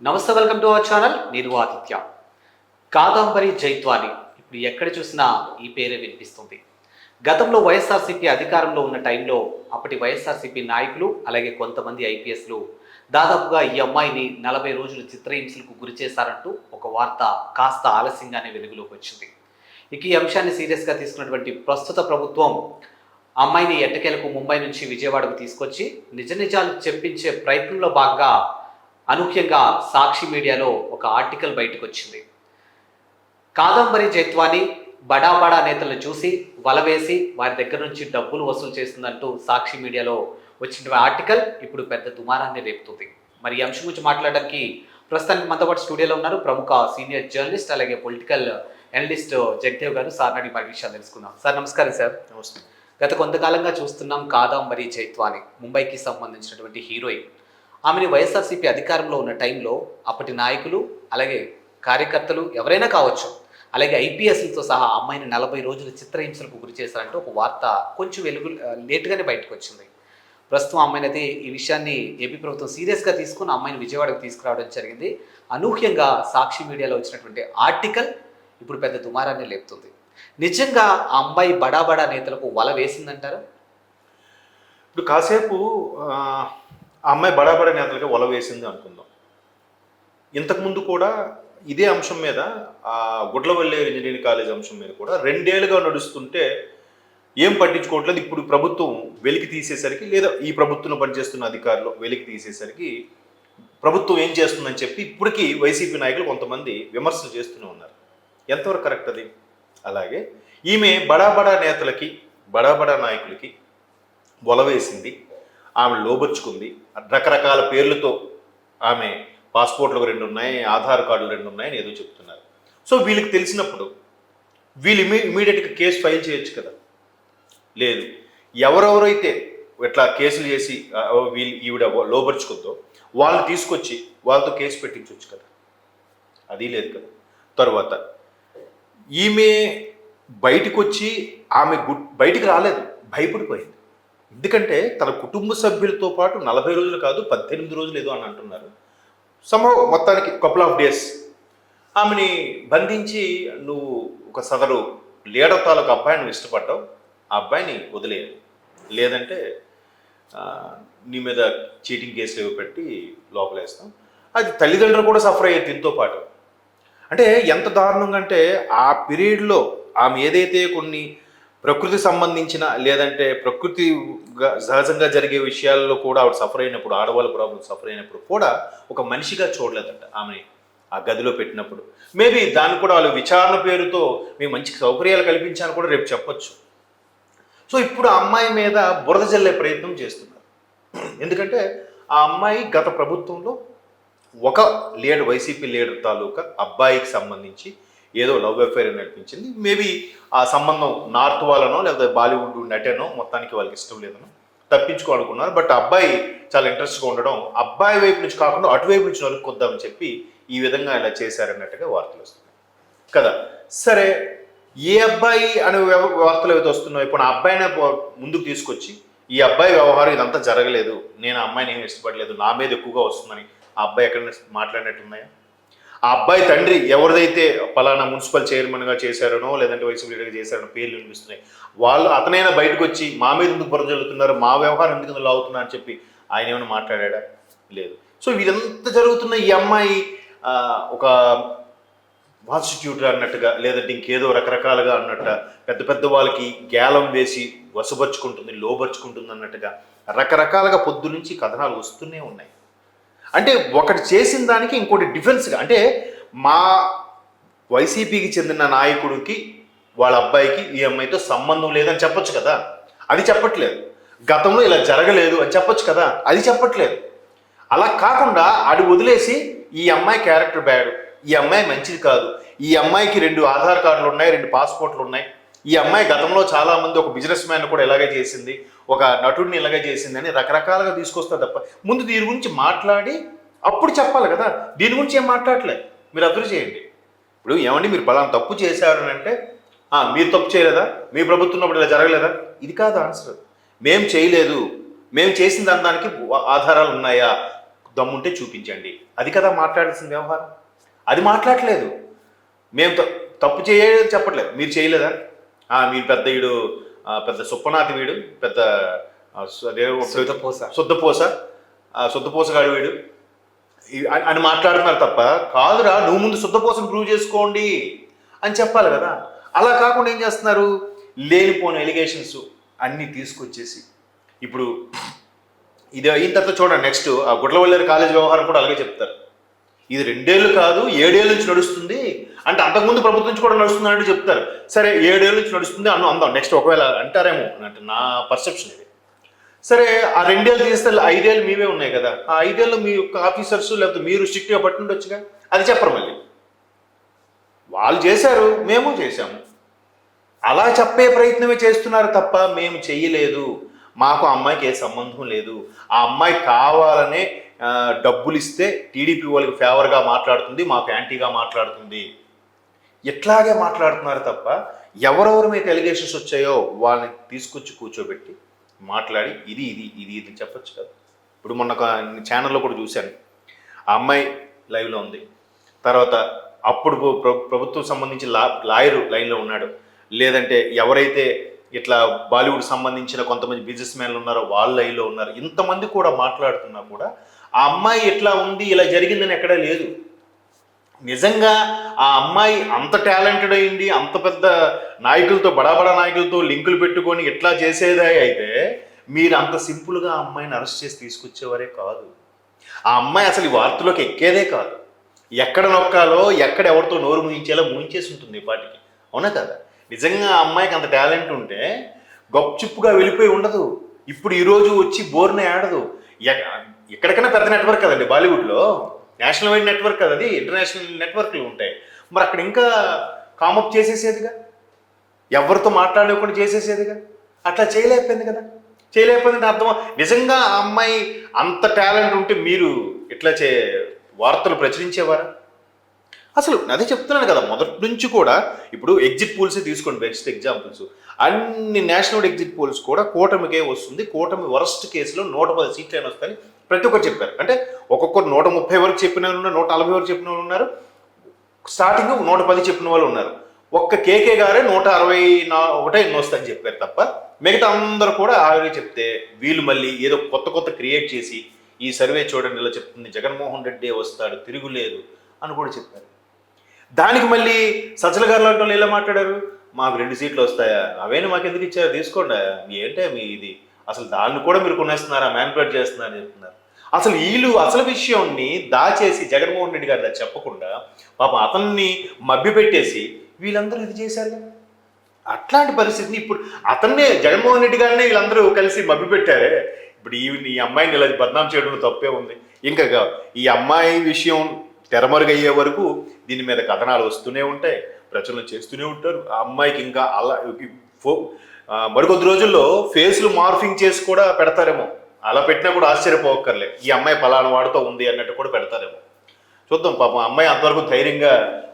నమస్తే welcome to our channel. నేను ఆదిత్య. కాదంబరి జైత్వాని. ఇప్పుడు ఎక్కడ చూసినా ఈ పేరే వినిపిస్తుంది. గతంలో వైఎస్ఆర్సీపీ అధికారంలో ఉన్న టైంలో అప్పటి వైఎస్ఆర్సీపీ నాయకులు అలాగే కొంతమంది ఐపీఎస్లు దాదాపుగా ఈ అమ్మాయిని నలభై రోజులు చిత్రహింసలకు గురి చేశారంటూ ఒక వార్త కాస్త ఆలస్యంగానే వెలుగులోకి వచ్చింది. ఇక ఈ అంశాన్ని సీరియస్గా తీసుకున్నటువంటి ప్రస్తుత ప్రభుత్వం అమ్మాయిని ఎట్టకేలకు ముంబై నుంచి విజయవాడకు తీసుకొచ్చి నిజ నిజాలు చెప్పించే ప్రయత్నంలో భాగంగా అనూహ్యంగా సాక్షి మీడియాలో ఒక ఆర్టికల్ బయటకు వచ్చింది కాదంబరి జైత్వాని బడా బడా నేతలను చూసి వలవేసి వారి దగ్గర నుంచి డబ్బులు వసూలు చేస్తుందంటూ సాక్షి మీడియాలో వచ్చిన ఆర్టికల్ ఇప్పుడు పెద్ద దుమారాన్ని రేపుతుంది. మరి ఈ అంశం గురించి మాట్లాడడానికి ప్రస్తుతానికి మనతో పాటు స్టూడియోలో ఉన్నారు ప్రముఖ సీనియర్ జర్నలిస్ట్ అలాగే political analyst Jagadev garu. Sir నాటి మరి విషయాలు తెలుసుకుందాం. సార్ నమస్కారం సార్. నమస్తే. గత కొంతకాలంగా చూస్తున్నాం కాదంబరి జైత్వాని ముంబైకి సంబంధించినటువంటి హీరోయిన్. ఆమెని వైఎస్ఆర్సీపీ అధికారంలో ఉన్న టైంలో అప్పటి నాయకులు అలాగే కార్యకర్తలు ఎవరైనా కావచ్చు అలాగే ఐపీఎస్లతో సహా అమ్మాయిని నలభై రోజులు చిత్రహింసలకు గురి చేశారంటే ఒక వార్త కొంచెం వెలుగు లేటుగానే బయటకు వచ్చింది. ప్రస్తుతం అమ్మాయిని అయితే ఈ విషయాన్ని ఏపీ ప్రభుత్వం సీరియస్గా తీసుకుని అమ్మాయిని విజయవాడకు తీసుకురావడం జరిగింది. అనూహ్యంగా సాక్షి మీడియాలో వచ్చినటువంటి ఆర్టికల్ ఇప్పుడు పెద్ద దుమారాన్ని లేపుతుంది. నిజంగా ఆ అమ్మాయి బడా బడా నేతలకు వల వేసిందంటారు? ఇప్పుడు కాసేపు ఆ, అమ్మాయి బడాబడ నేతలకి ఒల వేసింది అనుకుందాం. ఇంతకుముందు కూడా ఇదే అంశం మీద ఆ గుడ్లవల్లేరు ఇంజనీరింగ్ కాలేజ్ అంశం మీద కూడా రెండేళ్ళుగా నడుస్తుంటే ఏం పట్టించుకోవట్లేదు. ఇప్పుడు ప్రభుత్వం వెలికి తీసేసరికి లేదా ఈ ప్రభుత్వంలో పనిచేస్తున్న అధికారులు వెలికి తీసేసరికి ప్రభుత్వం ఏం చేస్తుందని చెప్పి ఇప్పటికీ వైసీపీ నాయకులు కొంతమంది విమర్శలు చేస్తూనే ఉన్నారు. ఎంతవరకు కరెక్ట్ అది? అలాగే ఈమె బడా బడా నేతలకి బడా బడా నాయకులకి వలవేసింది ఆమె లోబర్చుకుంది. రకరకాల పేర్లతో ఆమె పాస్పోర్ట్లు రెండు ఉన్నాయి ఆధార్ కార్డులు రెండు ఉన్నాయని ఏదో చెప్తున్నారు. సో వీళ్ళకి తెలిసినప్పుడు వీళ్ళు ఇమీ ఇమీడియట్గా కేసు ఫైల్ చేయొచ్చు కదా? లేదు. ఎవరెవరైతే ఇట్లా కేసులు చేసి వీళ్ళు ఈవిడ లోబర్చుకుందో వాళ్ళు తీసుకొచ్చి వాళ్ళతో కేసు పెట్టించవచ్చు కదా? అది లేదు కదా. తర్వాత ఈమె బయటకు వచ్చి ఆమె గుడ్ బయటికి రాలేదు. భయపడిపోయింది. ఎందుకంటే తన కుటుంబ సభ్యులతో పాటు నలభై రోజులు కాదు పద్దెనిమిది రోజులు ఏదో అని అంటున్నారు. సంభవం మొత్తానికి కపుల్ ఆఫ్ డేస్ ఆమెని బంధించి నువ్వు ఒక సదరు లీడర్ తాలూకు అబ్బాయిని నువ్వు ఇష్టపడ్డావు. ఆ అబ్బాయిని వదిలేయరు లేదంటే నీ మీద చీటింగ్ కేసులు ఏవో పెట్టి లోపలేస్తాం. అది తల్లిదండ్రులు కూడా సఫర్ అయ్యారు దీంతో పాటు. అంటే ఎంత దారుణంగా అంటే ఆ పీరియడ్లో ఆమె ఏదైతే కొన్ని ప్రకృతి సంబంధించిన లేదంటే ప్రకృతి సహజంగా జరిగే విషయాల్లో కూడా ఆవిడ సఫర్ అయినప్పుడు ఆడవాళ్ళ ప్రాబ్లం సఫర్ అయినప్పుడు కూడా ఒక మనిషిగా చూడలేదంట ఆమెని. ఆ గదిలో పెట్టినప్పుడు. మేబీ దాన్ని కూడా వాళ్ళు విచారణ పేరుతో మీ మంచి సౌకర్యాలు కల్పించాలని కూడా రేపు చెప్పొచ్చు. సో ఇప్పుడు ఆ అమ్మాయి మీద బురద జల్లే ప్రయత్నం చేస్తున్నారు. ఎందుకంటే ఆ అమ్మాయి గత ప్రభుత్వంలో ఒక లీడర్ వైసీపీ లీడర్ తాలూకా అబ్బాయికి సంబంధించి ఏదో లవ్ అఫైర్ నడిపించింది మేబీ ఆ సంబంధం నార్త్ వాళ్ళనో లేకపోతే బాలీవుడ్ నటనో మొత్తానికి వాళ్ళకి ఇష్టం లేదనో తప్పించుకోనుకున్నారు బట్ అబ్బాయి చాలా ఇంట్రెస్ట్గా ఉండడం అబ్బాయి వైపు నుంచి కాకుండా అటువైపు నుంచి నరుక్కొద్దామని చెప్పి ఈ విధంగా ఇలా చేశారన్నట్టుగా వార్తలు వస్తున్నాయి. కదా? సరే ఏ అబ్బాయి అనే వ్యవ- వార్తలు ఏవైతే వస్తున్నాయో ఇప్పుడు ఆ అబ్బాయినే ముందుకు తీసుకొచ్చి ఈ అబ్బాయి వ్యవహారం ఇదంతా జరగలేదు. నేను ఆ అమ్మాయిని ఏమి ఇష్టపడలేదు నా మీద ఎక్కువగా వస్తుందని ఆ అబ్బాయి ఎక్కడ మాట్లాడినట్టున్నాయా ఆ అబ్బాయి తండ్రి ఎవరిదైతే పలానా మున్సిపల్ చైర్మన్గా చేశారనో లేదంటే వైసీపీ లీడర్గా చేశారనో పేర్లు వినిపిస్తున్నాయి. వాళ్ళు అతనైనా బయటకు వచ్చి మా మీద ఎందుకు బురద జల్లుతున్నారు మా వ్యవహారం ఎందుకు ఇందులో అవుతున్నా అని చెప్పి ఆయన ఏమైనా మాట్లాడా లేదు. సో ఇదంతా జరుగుతున్న ఈ అమ్మాయి ఒక కాన్స్టిట్యూట్ అన్నట్టుగా లేదంటే ఇంకేదో రకరకాలుగా అన్నట్ట పెద్ద పెద్ద వాళ్ళకి గ్యాలం వేసి వసపరుచుకుంటుంది లోబరుచుకుంటుంది అన్నట్టుగా రకరకాలుగా పొద్దు నుంచి కథనాలు వస్తూనే ఉన్నాయి. అంటే ఒకటి చేసిన దానికి ఇంకోటి డిఫెన్స్గా అంటే మా వైసీపీకి చెందిన నాయకుడికి వాళ్ళ అబ్బాయికి ఈ అమ్మాయితో సంబంధం లేదని చెప్పొచ్చు కదా. అది చెప్పట్లేదు. గతంలో ఇలా జరగలేదు అని చెప్పొచ్చు కదా. అది చెప్పట్లేదు. అలా కాకుండా అది వదిలేసి ఈ అమ్మాయి క్యారెక్టర్ బ్యాడ్ ఈ అమ్మాయి మంచిది కాదు ఈ అమ్మాయికి రెండు ఆధార్ కార్డులు ఉన్నాయి రెండు పాస్పోర్ట్లు ఉన్నాయి. ఈ అమ్మాయి గతంలో చాలా మంది ఒక బిజినెస్ మ్యాన్ కూడా ఇలాగే చేసింది. ఒక నటుడిని ఇలాగ చేసిందని రకరకాలుగా తీసుకొస్తా తప్ప ముందు దీని గురించి మాట్లాడి అప్పుడు చెప్పాలి కదా. దీని గురించి ఏం మాట్లాడలే. మీరు అబ్జర్వ్ చేయండి. ఇప్పుడు ఏమండి మీరు పలానా తప్పు చేశారు అని అంటే మీరు తప్పు చేయలేదా? మీ ప్రభుత్వం ఉన్నప్పుడు ఇలా జరగలేదా? ఇది కాదు ఆన్సర్. మేం చేయలేదు. మేము చేసిన దాని దానికి ఆధారాలు ఉన్నాయా? దమ్ముంటే చూపించండి. అది కదా మాట్లాడాల్సిన వ్యవహారం. అది మాట్లాడలేదు. మేము తప్పు చేయలేదు చెప్పట్లేదు. మీరు చేయలేదా? మీరు పెద్ద పెద్ద సుప్పనాథి వీడు పెద్ద శుద్ధపూస. శుద్ధపూసగాడు వీడు. అని మాట్లాడుతున్నారు తప్ప కాదురా నువ్వు ముందు శుద్ధపూసను ప్రూవ్ చేసుకోండి అని చెప్పాలి కదా. అలా కాకుండా ఏం చేస్తున్నారు? లేనిపోని ఎలిగేషన్స్ అన్నీ తీసుకొచ్చేసి ఇప్పుడు ఇది అయిన తర్వాత చూడండి నెక్స్ట్ ఆ గుడ్లవల్లేరు కాలేజ్ వ్యవహారం కూడా అలాగే చెప్తారు. ఇది రెండేళ్ళు కాదు ఏడేళ్ళ నుంచి నడుస్తుంది. అంటే అంతకుముందు ప్రభుత్వం నుంచి కూడా నడుస్తుంది చెప్తారు. సరే ఏడేళ్ళ నుంచి నడుస్తుంది అన్న అందాం. నెక్స్ట్ ఒకవేళ అంటారేమో అంటే నా పర్సెప్షన్ ఇది. సరే ఆ రెండేళ్ళు తీస్తే ఐదేళ్ళు మీవే ఉన్నాయి కదా. ఆ ఐదేళ్ళు మీ యొక్క ఆఫీసర్స్ లేకపోతే మీరు స్ట్రిక్ట్గా పట్టుండొచ్చుగా? అది చెప్పరు మళ్ళీ. వాళ్ళు చేశారు మేము చేశాము. అలా చెప్పే ప్రయత్నమే చేస్తున్నారు తప్ప మేము చెయ్యలేదు మాకు ఆ అమ్మాయికి ఏ సంబంధం లేదు. ఆ అమ్మాయి కావాలనే డబ్బులు ఇస్తే టీడీపీ వాళ్ళకి ఫేవర్గా మాట్లాడుతుంది మాకు యాంటీగా మాట్లాడుతుంది. ఇట్లాగే మాట్లాడుతున్నారు తప్ప ఎవరెవరి మీద ఎలిగేషన్స్ వచ్చాయో వాళ్ళని తీసుకొచ్చి కూర్చోబెట్టి మాట్లాడి ఇది ఇది ఇది ఇది చెప్పొచ్చు కదా. ఇప్పుడు మొన్న ఒక ఛానల్లో కూడా చూశాను. ఆ అమ్మాయి లైవ్లో ఉంది. తర్వాత అప్పుడు ప్రభుత్వం సంబంధించి లా లాయరు లైన్లో ఉన్నాడు. లేదంటే ఎవరైతే ఇట్లా బాలీవుడ్ సంబంధించిన కొంతమంది బిజినెస్ మ్యాన్లు ఉన్నారో వాళ్ళ లైన్లో ఉన్నారు. ఇంతమంది కూడా మాట్లాడుతున్నా కూడా ఆ అమ్మాయి ఇట్లా ఉంది ఇలా జరిగిందని ఎక్కడా లేదు. నిజంగా ఆ అమ్మాయి అంత టాలెంటెడ్ అయింది అంత పెద్ద నాయకులతో బడాబడా నాయకులతో లింకులు పెట్టుకొని ఇట్లా చేసేదే అయితే మీరు అంత సింపుల్గా ఆ అమ్మాయిని అరెస్ట్ చేసి తీసుకొచ్చేవారే కాదు. ఆ అమ్మాయి అసలు ఈ వార్తలోకి ఎక్కేదే కాదు. ఎక్కడ నొక్కాలో ఎక్కడ ఎవరితో నోరు ముయించేలా ముయించేసి ఉంటుంది ఈ పాటికి. అవునా కదా? నిజంగా ఆ అమ్మాయికి అంత టాలెంట్ ఉంటే గప్చుప్పుగా వెళ్ళిపోయి ఉండదు. ఇప్పుడు ఈరోజు వచ్చి బోర్న ఆడదు. ఎక్కడికైనా పెద్ద నెట్వర్క్ కదండి బాలీవుడ్లో. నేషనల్ వైడ్ నెట్వర్క్ కదా అది ఇంటర్నేషనల్ నెట్వర్క్లు ఉంటాయి. మరి అక్కడ ఇంకా కామప్ చేసేసేదిగా? ఎవరితో మాట్లాడలేకుండా చేసేసేదిగా? అట్లా చేయలేకపోయింది కదా. చేయలేకపోయింది అర్థం నిజంగా ఆ అమ్మాయి అంత టాలెంట్ ఉంటే మీరు ఇట్లా చే వార్తలు ప్రచురించేవారా? అసలు అదే చెప్తున్నాను కదా మొదటి నుంచి కూడా ఇప్పుడు ఎగ్జిట్ పోల్సే తీసుకోండి బెస్ట్ ఎగ్జాంపుల్స్ అన్ని నేషనల్ ఎగ్జిట్ పోల్స్ కూడా కూటమికే వస్తుంది. కూటమి వరస్ట్ కేసులో నూట పది సీట్లు అయినా వస్తాయని ప్రతి ఒక్కరు చెప్పారు. అంటే ఒక్కొక్కరు నూట ముప్పై వరకు చెప్పిన వాళ్ళు ఉన్నారు నూట నలభై వరకు చెప్పిన వాళ్ళు ఉన్నారు. స్టార్టింగ్ నూట పది చెప్పిన వాళ్ళు ఉన్నారు. ఒక్క కేకే గారే నూట అరవై నా ఒకటే ఎన్నో వస్తాయని చెప్పారు తప్ప మిగతా అందరూ కూడా ఆవిడే చెప్తే వీళ్ళు మళ్ళీ ఏదో కొత్త కొత్త క్రియేట్ చేసి ఈ సర్వే చూడండి ఇలా చెప్తుంది జగన్మోహన్ రెడ్డి వస్తాడు తిరుగులేదు అని కూడా చెప్పారు. దానికి మళ్ళీ సజ్జల గారు లాంటి వాళ్ళు ఇలా మాట్లాడారు? మాకు రెండు సీట్లు వస్తాయా? అవేనా మాకు ఎందుకు ఇచ్చారు? తీసుకోండి. ఏంటే మీ ఇది? అసలు దాన్ని కూడా మీరు కొనేస్తున్నారా? మ్యాన్పులేట్ చేస్తున్నారని చెప్తున్నారు. అసలు వీళ్ళు అసలు విషయాన్ని దాచేసి జగన్మోహన్ రెడ్డి గారు చెప్పకుండా పాపం అతన్ని మభ్యపెట్టేసి వీళ్ళందరూ ఇది చేశారు కదా అట్లాంటి పరిస్థితిని ఇప్పుడు అతన్నే జగన్మోహన్ రెడ్డి గారినే వీళ్ళందరూ కలిసి మభ్యపెట్టారే? ఇప్పుడు ఈ ఈ అమ్మాయిని ఇలా బద్నాం చేయడంలో తప్పే ఉంది. ఇంకా ఈ అమ్మాయి విషయం తెరమరుగయ్యే వరకు దీని మీద కథనాలు వస్తూనే ఉంటాయి ప్రచురణ చేస్తూనే ఉంటారు. ఆ అమ్మాయికి ఇంకా అలా ఫో- మరికొద్ది రోజుల్లో ఫేస్లు మార్ఫింగ్ చేసి కూడా పెడతారేమో. అలా పెట్టినా కూడా ఆశ్చర్యపోవక్కర్లే ఈ అమ్మాయి పలానా వాడితో ఉంది అన్నట్టు కూడా పెడతారేమో. చూద్దాం పాపం అమ్మాయి అంతవరకు ధైర్యంగా